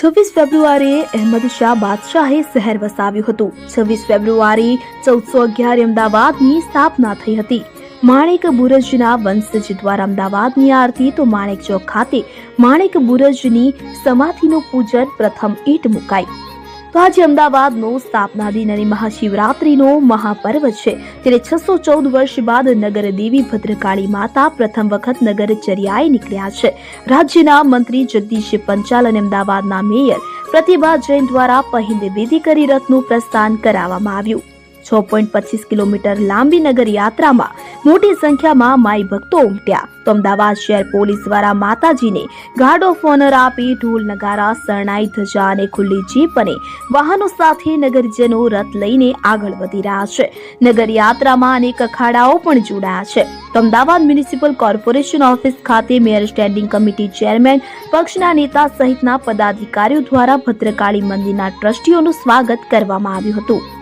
છવ્વીસ ફેબ્રુઆરીએ અહેમદ શાહ બાદશાહે શહેર વસાવ્યું હતું. છવ્વીસ ફેબ્રુઆરી ચૌદસો અગિયાર અમદાવાદની સ્થાપના થઈ હતી. માણેક બુરજના વંશજ દ્વારા અમદાવાદની આરતી તો માણેક ચોક ખાતે માણેક બુરજની સમાધિનું પૂજન પ્રથમ ઈંટ મુકાઈ. તો આજે અમદાવાદનો સ્થાપના દિન અને મહાશિવરાત્રીનો મહાપર્વ છે. ત્યારે છસો ચૌદ વર્ષ બાદ નગર દેવી ભદ્રકાળી માતા પ્રથમ વખત નગરચર્યાએ નીકળ્યા છે. રાજ્યના મંત્રી જગદીશ પંચાલ અને અમદાવાદના મેયર પ્રતિભા જૈન દ્વારા પહિંદ વિધિ કરી રથનું પ્રસ્થાન કરાવવામાં આવ્યું. છ પોઈન્ટ પચીસ કિલોમીટર લાંબી નગર યાત્રામાં મોટી સંખ્યામાં માઈ ભક્તો ઉમટ્યા. તો અમદાવાદ શહેર પોલીસ દ્વારા માતાજીને ગાર્ડ ઓફ ઓનર આપી ઢોલ નગારા, શરણાઈ ધજા અને ખુલ્લી જીપ અને વાહનો સાથે નગરજનો રથ લઈને આગળ વધી રહ્યા છે. નગર યાત્રામાં અનેક અખાડાઓ પણ જોડાયા છે. તો અમદાવાદ મ્યુનિસિપલ કોર્પોરેશન ઓફિસ ખાતે મેયર સ્ટેન્ડિંગ કમિટી ચેરમેન, પક્ષના નેતા સહિતના પદાધિકારીઓ દ્વારા ભદ્રકાળી મંદિરના ટ્રસ્ટીઓનું સ્વાગત કરવામાં આવ્યું હતું.